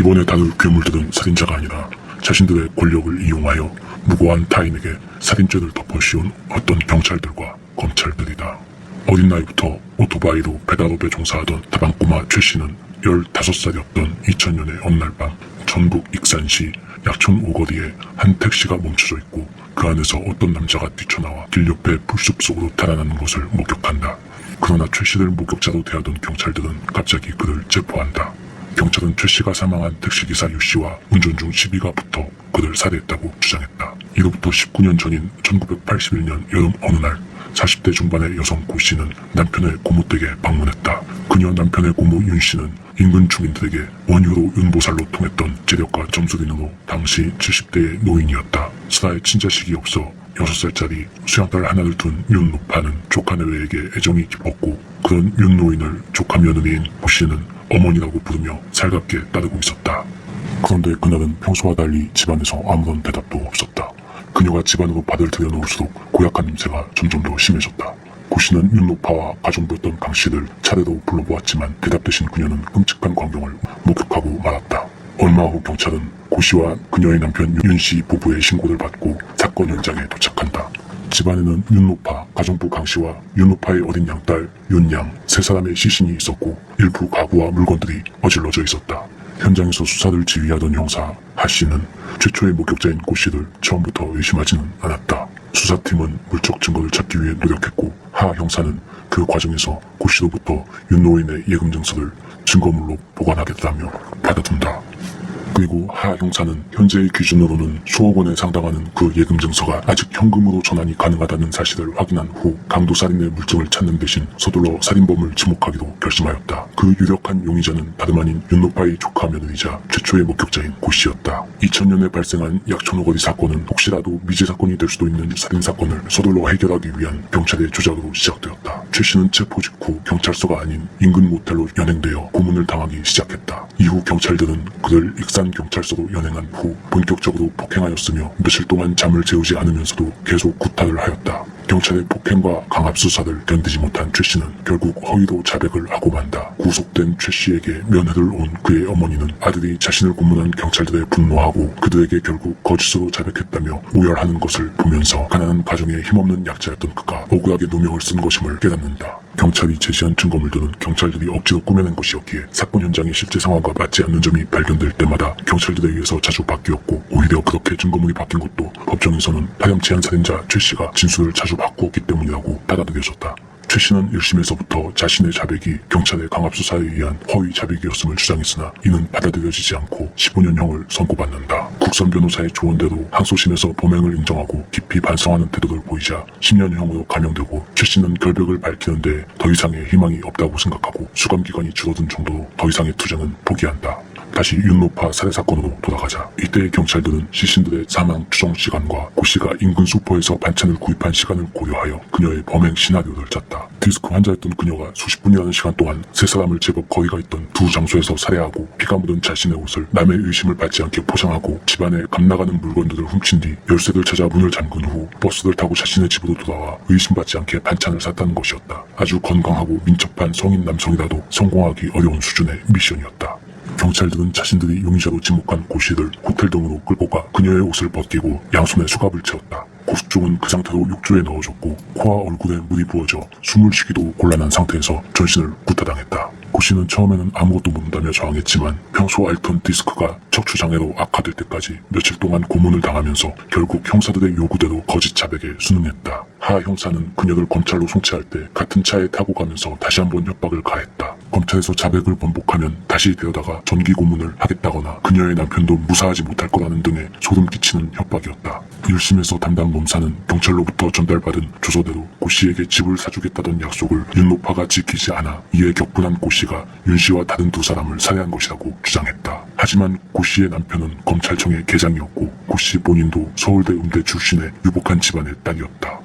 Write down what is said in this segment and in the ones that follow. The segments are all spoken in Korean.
이번에 다들 괴물들은 살인자가 아니라 자신들의 권력을 이용하여 무고한 타인에게 살인죄를 덮어씌운 어떤 경찰들과 검찰들이다. 어린 나이부터 오토바이로 배달업에 종사하던 다방꼬마 최 씨는 15살이었던 2000년의 어느 날밤 전북 익산시 약촌 오거리에 한 택시가 멈춰져 있고 그 안에서 어떤 남자가 뛰쳐나와 길 옆에 불숲 속으로 달아나는 것을 목격한다. 그러나 최 씨를 목격자로 대하던 경찰들은 갑자기 그를 체포한다. 경찰은 최 씨가 사망한 택시기사 유 씨와 운전 중 시비가 붙어 그를 살해했다고 주장했다. 이로부터 19년 전인 1981년 여름 어느 날 40대 중반의 여성 고 씨는 남편의 고모 댁에 방문했다. 그녀 남편의 고모 윤 씨는 인근 주민들에게 원유로 윤보살로 통했던 재력과 점수린으로 당시 70대의 노인이었다. 스라에 친자식이 없어 6살짜리 수양딸 하나를 둔 윤 노파는 조카 내외에게 애정이 깊었고 그런 윤 노인을 조카 며느리인 고 씨는 어머니라고 부르며 살갑게 따르고 있었다. 그런데 그날은 평소와 달리 집안에서 아무런 대답도 없었다. 그녀가 집안으로 발을 들여놓을수록 고약한 냄새가 점점 더 심해졌다. 고 씨는 윤노파와 가정부였던 강 씨를 차례로 불러보았지만 대답 대신 그녀는 끔찍한 광경을 목격하고 말았다. 얼마 후 경찰은 고 씨와 그녀의 남편 윤씨 부부의 신고를 받고 사건 현장에 도착한다. 집안에는 윤노파, 가정부 강 씨와 윤노파의 어린 양딸 윤양 세 사람의 시신이 있었고 일부 가구와 물건들이 어질러져 있었다. 현장에서 수사를 지휘하던 형사 하 씨는 최초의 목격자인 고 씨를 처음부터 의심하지는 않았다. 수사팀은 물적 증거를 찾기 위해 노력했고 하 형사는 그 과정에서 고 씨로부터 윤노인의 예금 증서를 증거물로 보관하겠다며 받아둔다. 그리고 하 형사는 현재의 기준으로는 수억 원에 상당하는 그 예금 증서가 아직 현금으로 전환이 가능하다는 사실을 확인한 후 강도 살인의 물증을 찾는 대신 서둘러 살인범을 지목하기로 결심하였다. 그 유력한 용의자는 다름 아닌 윤노파의 조카 며느리자 최초의 목격자인 고 씨였다. 2000년에 발생한 약촌오거리 사건은 혹시라도 미제 사건이 될 수도 있는 살인 사건을 서둘러 해결하기 위한 경찰의 조작으로 시작되었다. 최 씨는 체포 직후 경찰서가 아닌 인근 모텔로 연행되어 고문을 당하기 시작했다. 이후 경찰들은 그를 익산 경찰서로 연행한 후 본격적으로 폭행하였으며 며칠 동안 잠을 재우지 않으면서도 계속 구타를 하였다. 경찰의 폭행과 강압 수사를 견디지 못한 최 씨는 결국 허위로 자백을 하고 만다. 구속된 최 씨에게 면회를 온 그의 어머니는 아들이 자신을 고문한 경찰들에 분노하고 그들에게 결국 거짓으로 자백했다며 모열하는 것을 보면서 가난한 가정에 힘없는 약자였던 그가 억울하게 누명을 쓴 것임을 깨닫는다. 경찰이 제시한 증거물들은 경찰들이 억지로 꾸며낸 것이었기에 사건 현장의 실제 상황과 맞지 않는 점이 발견될 때마다 경찰들에 의해서 자주 바뀌었고 오히려 그렇게 증거물이 바뀐 것도 법정에서는 파렴치한 살인자 최 씨가 진술을 자주 바꾸었기 때문이라고 받아들여졌다. 최 씨는 1심에서부터 자신의 자백이 경찰의 강압 수사에 의한 허위 자백이었음을 주장했으나 이는 받아들여지지 않고 15년형을 선고받는다. 국선 변호사의 조언대로 항소심에서 범행을 인정하고 깊이 반성하는 태도를 보이자 10년형으로 감형되고 최 씨는 결백을 밝히는데 더 이상의 희망이 없다고 생각하고 수감기간이 줄어든 정도로 더 이상의 투쟁은 포기한다. 다시 윤노파 살해 사건으로 돌아가자 이때의 경찰들은 시신들의 사망 추정 시간과 고 씨가 인근 슈퍼에서 반찬을 구입한 시간을 고려하여 그녀의 범행 시나리오를 짰다. 디스크 환자였던 그녀가 수십 분이라는 시간 동안 세 사람을 제법 거리가 있던 두 장소에서 살해하고 피가 묻은 자신의 옷을 남의 의심을 받지 않게 포장하고 집안에 감나가는 물건들을 훔친 뒤 열쇠를 찾아 문을 잠근 후 버스를 타고 자신의 집으로 돌아와 의심받지 않게 반찬을 샀다는 것이었다. 아주 건강하고 민첩한 성인 남성이라도 성공하기 어려운 수준의 미션이었다. 경찰들은 자신들이 용의자로 지목한 고 씨를 호텔 등으로 끌고 가 그녀의 옷을 벗기고 양손에 수갑을 채웠다. 고수종은 그 상태로 욕조에 넣어줬고 코와 얼굴에 물이 부어져 숨을 쉬기도 곤란한 상태에서 전신을 구타당했다. 고 씨는 처음에는 아무것도 모른다며 저항했지만 평소 앓던 디스크가 척추장애로 악화될 때까지 며칠 동안 고문을 당하면서 결국 형사들의 요구대로 거짓 자백에 순응했다. 하 형사는 그녀를 검찰로 송치할 때 같은 차에 타고 가면서 다시 한번 협박을 가했다. 검찰에서 자백을 번복하면 다시 데려다가 전기 고문을 하겠다거나 그녀의 남편도 무사하지 못할 거라는 등의 소름 끼치는 협박이었다. 1심에서 담당 검사는 경찰로부터 전달받은 조서대로 고 씨에게 집을 사주겠다던 약속을 윤노파가 지키지 않아 이에 격분한 고 씨가 윤 씨와 다른 두 사람을 살해한 것이라고 주장했다. 하지만 고 씨의 남편은 검찰청의 계장이었고 고 씨 본인도 서울대 음대 출신의 유복한 집안의 딸이었다.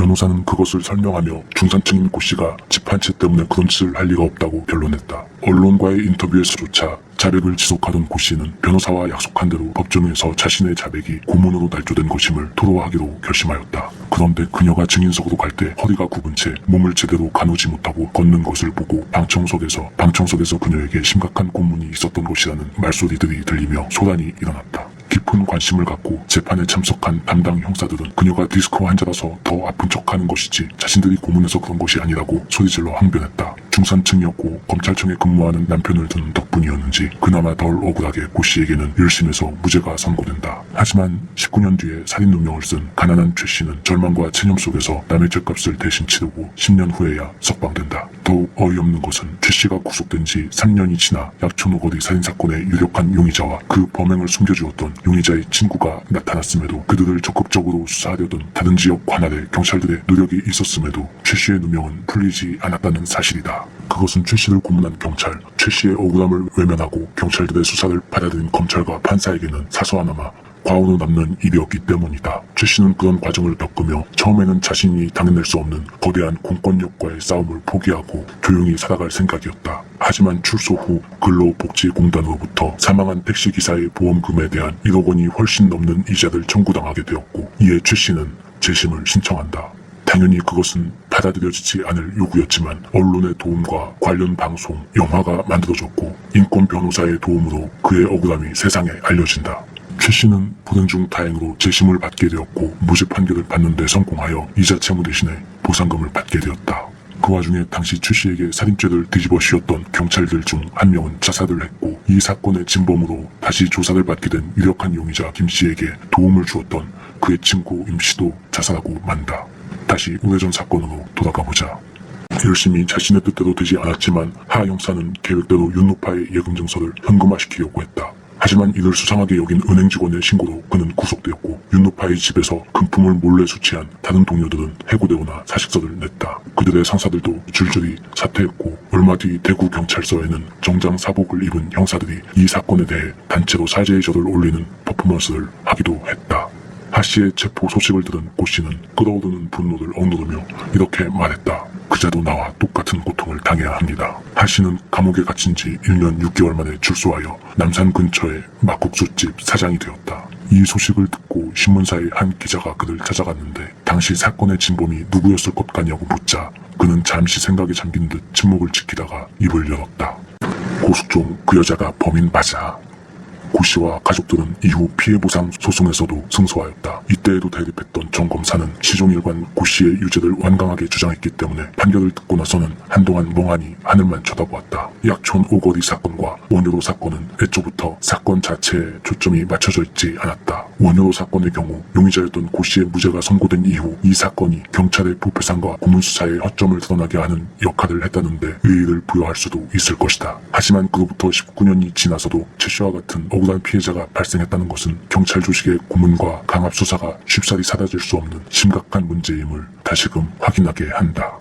변호사는 그것을 설명하며 중산층인 고 씨가 집 한 채 때문에 그런 짓을 할 리가 없다고 변론했다. 언론과의 인터뷰에서조차 자백을 지속하던 고 씨는 변호사와 약속한 대로 법정에서 자신의 자백이 고문으로 날조된 것임을 토로하기로 결심하였다. 그런데 그녀가 증인석으로 갈 때 허리가 굽은 채 몸을 제대로 가누지 못하고 걷는 것을 보고 방청석에서 방청석에서 그녀에게 심각한 고문이 있었던 것이라는 말소리들이 들리며 소란이 일어났다. 깊은 관심을 갖고 재판에 참석한 담당 형사들은 그녀가 디스크 환자라서 더 아픈 척하는 것이지 자신들이 고문해서 그런 것이 아니라고 소리질러 항변했다. 중산층이었고 검찰청에 근무하는 남편을 둔 덕분이었는지 그나마 덜 억울하게 고 씨에게는 1심에서 무죄가 선고된다. 하지만 19년 뒤에 살인 누명을 쓴 가난한 최 씨는 절망과 체념 속에서 남의 죄값을 대신 치르고 10년 후에야 석방된다. 더욱 어이없는 것은 최 씨가 구속된 지 3년이 지나 약촌오거리 살인사건의 유력한 용의자와 그 범행을 숨겨주었던 용의자의 친구가 나타났음에도 그들을 적극적으로 수사하려던 다른 지역 관할의 경찰들의 노력이 있었음에도 최 씨의 누명은 풀리지 않았다는 사실이다. 그것은 최 씨를 고문한 경찰, 최 씨의 억울함을 외면하고 경찰들의 수사를 받아들인 검찰과 판사에게는 사소하나마 과오로 남는 일이었기 때문이다. 최 씨는 그런 과정을 겪으며 처음에는 자신이 당해낼 수 없는 거대한 공권력과의 싸움을 포기하고 조용히 살아갈 생각이었다. 하지만 출소 후 근로복지공단으로부터 사망한 택시기사의 보험금에 대한 1억 원이 훨씬 넘는 이자를 청구당하게 되었고 이에 최 씨는 재심을 신청한다. 당연히 그것은 받아들여지지 않을 요구였지만 언론의 도움과 관련 방송, 영화가 만들어졌고 인권 변호사의 도움으로 그의 억울함이 세상에 알려진다. 최 씨는 불행 중 다행으로 재심을 받게 되었고 무죄 판결을 받는 데 성공하여 이자 채무 대신에 보상금을 받게 되었다. 그 와중에 당시 최 씨에게 살인죄를 뒤집어 씌웠던 경찰들 중 한 명은 자살을 했고 이 사건의 진범으로 다시 조사를 받게 된 유력한 용의자 김 씨에게 도움을 주었던 그의 친구 임 씨도 자살하고 만다. 다시 우회전 사건으로 돌아가 보자. 열심히 자신의 뜻대로 되지 않았지만 하 형사는 계획대로 윤노파의 예금 증서를 현금화시키려고 했다. 하지만 이를 수상하게 여긴 은행 직원의 신고로 그는 구속되었고 윤노파의 집에서 금품을 몰래 수취한 다른 동료들은 해고되거나 사직서를 냈다. 그들의 상사들도 줄줄이 사퇴했고 얼마 뒤 대구 경찰서에는 정장 사복을 입은 형사들이 이 사건에 대해 단체로 사죄의 절을 올리는 퍼포먼스를 하기도 했다. 하 씨의 체포 소식을 들은 고 씨는 끓어오르는 분노를 억누르며 이렇게 말했다. 그자도 나와 똑같은 고통을 당해야 합니다. 하 씨는 감옥에 갇힌 지 1년 6개월 만에 출소하여 남산 근처의 막국수집 사장이 되었다. 이 소식을 듣고 신문사의 한 기자가 그를 찾아갔는데 당시 사건의 진범이 누구였을 것 같냐고 묻자 그는 잠시 생각에 잠긴 듯 침묵을 지키다가 입을 열었다. 고숙종 그 여자가 범인 맞아. 고 씨와 가족들은 이후 피해보상 소송에서도 승소하였다. 이때에도 대립했던 정 검사는 시종일관 고 씨의 유죄를 완강하게 주장했기 때문에 판결을 듣고 나서는 한동안 멍하니 하늘만 쳐다보았다. 약촌 오거리 사건과 원효로 사건은 애초부터 사건 자체에 초점이 맞춰져 있지 않았다. 원효로 사건의 경우 용의자였던 고 씨의 무죄가 선고된 이후 이 사건이 경찰의 부패상과 고문수사의 허점을 드러나게 하는 역할을 했다는데 의의를 부여할 수도 있을 것이다. 하지만 그로부터 19년이 지나서도 최 씨와 같은 억울한 피해자가 발생했다는 것은 경찰 조직의 고문과 강압 수사가 쉽사리 사라질 수 없는 심각한 문제임을 다시금 확인하게 한다.